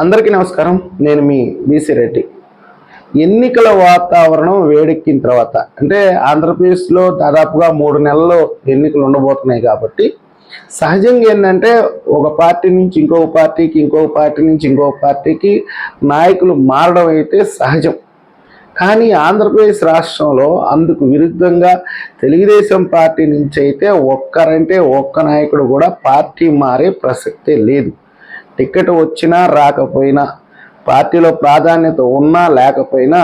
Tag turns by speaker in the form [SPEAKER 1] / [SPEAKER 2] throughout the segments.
[SPEAKER 1] అందరికీ నమస్కారం. నేను మీ బీసీ రెడ్డి. ఎన్నికల వాతావరణం వేడెక్కిన తర్వాత అంటే ఆంధ్రప్రదేశ్లో దాదాపుగా మూడు నెలల్లో ఎన్నికలు ఉండబోతున్నాయి కాబట్టి సహజంగా ఏంటంటే ఒక పార్టీ నుంచి ఇంకొక పార్టీకి ఇంకొక పార్టీ నుంచి ఇంకొక పార్టీకి నాయకులు మారడం అయితే సహజం. కానీ ఆంధ్రప్రదేశ్ రాష్ట్రంలో అందుకు విరుద్ధంగా తెలుగుదేశం పార్టీ నుంచి అయితే ఒక్కరంటే ఒక్క నాయకుడు కూడా పార్టీ మారే ప్రసక్తే లేదు. టికెట్ వచ్చినా రాకపోయినా పార్టీలో ప్రాధాన్యత ఉన్నా లేకపోయినా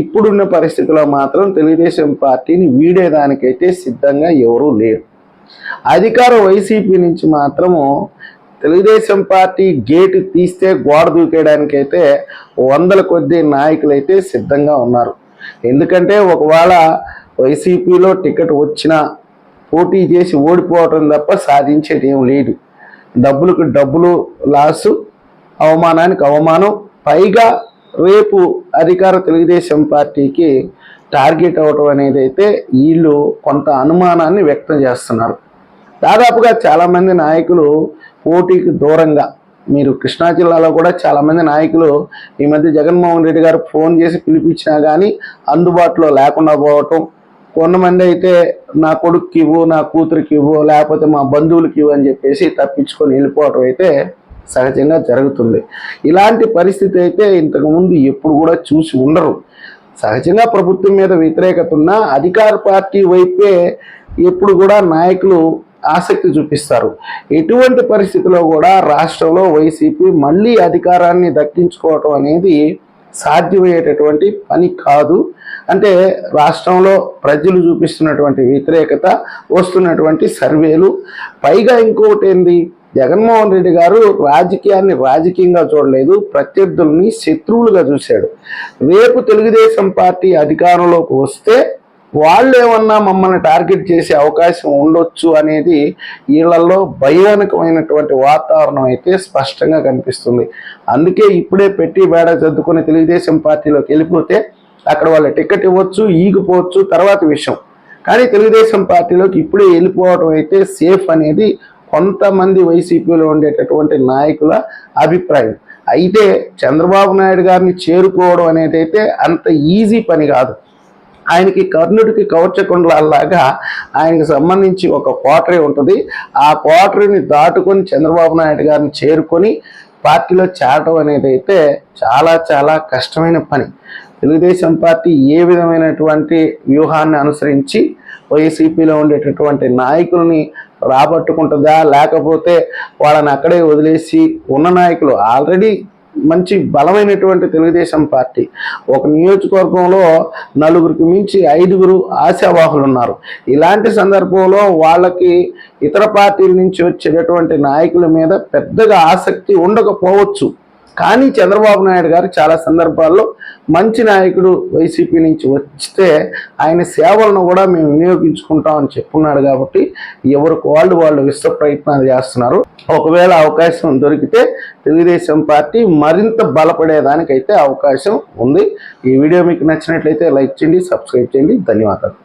[SPEAKER 1] ఇప్పుడున్న పరిస్థితుల్లో మాత్రం తెలుగుదేశం పార్టీని వీడేదానికైతే సిద్ధంగా ఎవరూ లేరు. అధికార వైసీపీ నుంచి మాత్రము తెలుగుదేశం పార్టీ గేటు తీస్తే గోడ దూకేయడానికైతే వందల కొద్ది నాయకులు అయితే సిద్ధంగా ఉన్నారు. ఎందుకంటే ఒకవేళ వైసీపీలో టికెట్ వచ్చినా పోటీ చేసి ఓడిపోవటం తప్ప సాధించేది ఏం లేదు. డబ్బులకు డబ్బులు లాసు అవమానానికి అవమానం. పైగా రేపు అధికార తెలుగుదేశం పార్టీకి టార్గెట్ అవ్వటం అనేది అయితే వీళ్ళు కొంత అనుమానాన్ని వ్యక్తం చేస్తున్నారు. దాదాపుగా చాలామంది నాయకులు పోటీకి దూరంగా మీరు కృష్ణా జిల్లాలో కూడా చాలామంది నాయకులు ఈ మధ్య జగన్మోహన్ రెడ్డి గారు ఫోన్ చేసి పిలిపించినా కానీ అందుబాటులో లేకుండా పోవటం కొంతమంది అయితే నా కొడుక్కి ఇవ్వు నా కూతురికి ఇవ్వు లేకపోతే మా బంధువులకి ఇవ్వు అని చెప్పేసి తప్పించుకొని వెళ్ళిపోవటం అయితే సహజంగా జరుగుతుంది. ఇలాంటి పరిస్థితి అయితే ఇంతకుముందు ఎప్పుడు కూడా చూసి ఉండరు. సహజంగా ప్రభుత్వం మీద వ్యతిరేకత ఉన్న అధికార పార్టీ వైపే ఎప్పుడు కూడా నాయకులు ఆసక్తి చూపిస్తారు. ఎటువంటి పరిస్థితిలో కూడా రాష్ట్రంలో వైసీపీ మళ్ళీ అధికారాన్ని దక్కించుకోవటం అనేది సాధ్యమయ్యేటటువంటి పని కాదు. అంటే రాష్ట్రంలో ప్రజలు చూపిస్తున్నటువంటి వ్యతిరేకత వస్తున్నటువంటి సర్వేలు. పైగా ఇంకొకటి ఏంది? జగన్మోహన్ రెడ్డి గారు రాజకీయాన్ని రాజకీయంగా చూడలేదు ప్రత్యర్థుల్ని శత్రువులుగా చూశాడు. రేపు తెలుగుదేశం పార్టీ అధికారంలోకి వస్తే వాళ్ళు ఏమన్నా మమ్మల్ని టార్గెట్ చేసే అవకాశం ఉండొచ్చు అనేది వీళ్ళల్లో భయానకమైనటువంటి వాతావరణం అయితే స్పష్టంగా కనిపిస్తుంది. అందుకే ఇప్పుడే పెట్టి బేడ చదువుకుని తెలుగుదేశం పార్టీలోకి వెళ్ళిపోతే అక్కడ వాళ్ళ టికెట్ ఇవ్వచ్చు ఈగిపోవచ్చు తర్వాత విషయం. కానీ తెలుగుదేశం పార్టీలోకి ఇప్పుడే వెళ్ళిపోవడం అయితే సేఫ్ అనేది కొంతమంది వైసీపీలో ఉండేటటువంటి నాయకుల అభిప్రాయం. అయితే చంద్రబాబు నాయుడు గారిని చేరుకోవడం అనేది అయితే అంత ఈజీ పని కాదు. ఆయనకి కర్ణుడికి కవచకుండలాగా ఆయనకు సంబంధించి ఒక కోటరీ ఉంటుంది. ఆ కోటరీని దాటుకొని చంద్రబాబు నాయుడు గారిని చేరుకొని పార్టీలో చేరటం అనేది అయితే చాలా చాలా కష్టమైన పని. తెలుగుదేశం పార్టీ ఏ విధమైనటువంటి వ్యూహాన్ని అనుసరించి వైసీపీలో ఉండేటటువంటి నాయకుల్ని రాబట్టుకుంటుందా? లేకపోతే వాళ్ళని అక్కడే వదిలేసి ఉన్న నాయకులు ఆల్రెడీ మంచి బలమైనటువంటి తెలుగుదేశం పార్టీ. ఒక నియోజకవర్గంలో నలుగురికి మించి ఐదుగురు ఆశావాహులు ఉన్నారు ఇలాంటి సందర్భంలో వాళ్ళకి ఇతర పార్టీల నుంచి వచ్చేటటువంటి నాయకుల మీద పెద్దగా ఆసక్తి ఉండకపోవచ్చు. కానీ చంద్రబాబు నాయుడు గారు చాలా సందర్భాల్లో మంచి నాయకుడు వైసీపీ నుంచి వస్తే ఆయన సేవలను కూడా మేము వినియోగించుకుంటామని చెప్పున్నాడు కాబట్టి ఎవరికి వాళ్ళు వాళ్ళు విశ్వ ప్రయత్నాలు చేస్తున్నారు. ఒకవేళ అవకాశం దొరికితే తెలుగుదేశం పార్టీ మరింత బలపడేదానికైతే అవకాశం ఉంది. ఈ వీడియో మీకు నచ్చినట్లయితే లైక్ చేయండి సబ్స్క్రైబ్ చేయండి. ధన్యవాదాలు.